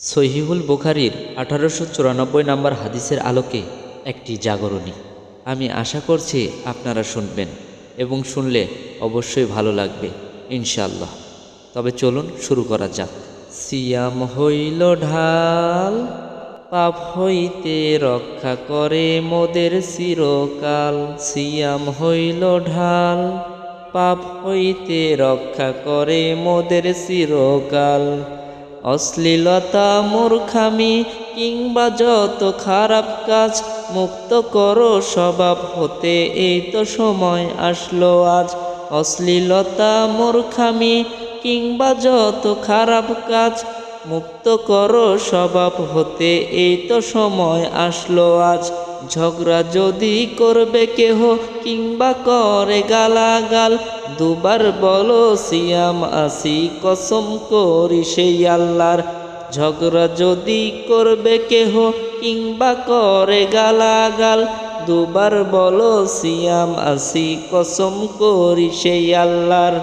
সহিহুল বুখারির আঠারোশো চুরানব্বই নম্বর হাদিসের আলোকে একটি জাগরণী। আমি আশা করছি আপনারা শুনবেন এবং শুনলে অবশ্যই ভালো লাগবে ইনশাল্লাহ তবে চলুন শুরু করা যাক। সিয়াম হইল ঢাল, পাপ হইতে রক্ষা করে মোদের চিরকাল। সিয়াম হইল ঢাল, পাপ হইতে রক্ষা করে মোদের চিরকাল। অশ্লীলতা মূর্খামি কিংবা যত খারাপ কাজ মুক্ত করো, স্বভাব হতে এই তো সময় আসলো আজ। অশ্লীলতা মূর্খামি কিংবা যত খারাপ কাজ মুক্ত করো, স্বভাব হতে এই তো সময় আসলো আজ। ঝগড়া যদি করবে কেহ কিংবা করে গালাগাল, দুবার বলো সিয়াম আসি, কসম করি সেই আল্লাহর। ঝগড়া যদি করবে কেহ কিংবা করে গালাগাল, দুবার বলো সিয়াম আসি, কসম করি সেই আল্লাহর।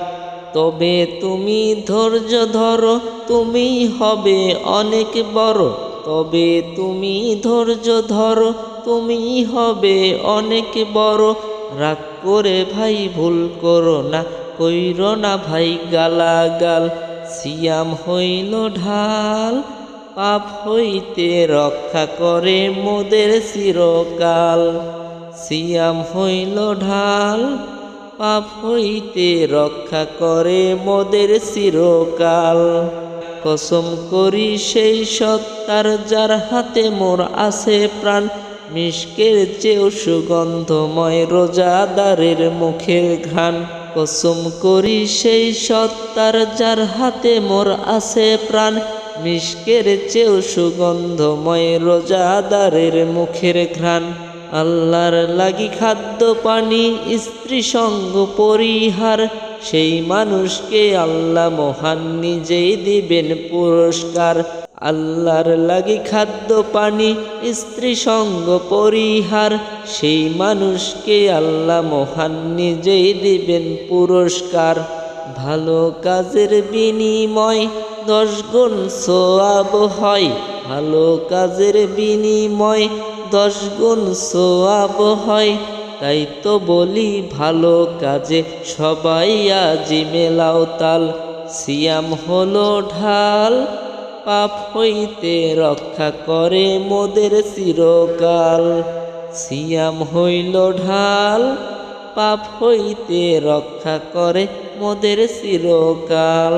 তবে তুমি ধৈর্য ধরো, তুমি হবে অনেক বড়। তবে তুমি ধৈর্য ধরো, তুমি হবে অনেক বড়। রাগ করে ভাই ভুল করো না, কইর না ভাই গালাগাল। সিয়াম হইল ঢাল, পাপ হইতে রক্ষা করে মোদের চিরকাল। সিয়াম হইল ঢাল, পাপ হইতে রক্ষা করে মোদের চিরকাল। কসম করি সেই সত্তার যার হাতে মোর আছে প্রাণ। মিষ্কের চেয়েও সুগন্ধময় রোজাদারের মুখের ঘ্রাণ। কসম করি সেই সত্তার যার হাতে মোর আছে প্রাণ। মিষ্কের চেয়েও সুগন্ধময় রোজাদারের মুখের ঘ্রাণ। আল্লাহর লাগি খাদ্য পানি, স্ত্রী সঙ্গ পরিহার, সেই মানুষকে আল্লাহ মহান নিজেই দিবেন পুরস্কার। আল্লাহর লাগি খাদ্য পানি, স্ত্রী সঙ্গ পরিহার, সেই মানুষকে আল্লাহ মহান নিজেই দিবেন পুরস্কার। ভালো কাজের বিনিময় দশ গুণ সোয়াব হয়। ভালো কাজের বিনিময় দশ গুণ সোয়াব হয়, তাই তো বলি ভালো কাজে। সবাই আজি মেলাও তাল, সিয়াম হলো ঢাল। পাপ হইতে রক্ষা করে মোদের চিরকাল। সিয়াম হইল ঢাল, পাপ হইতে রক্ষা করে মোদের চিরকাল।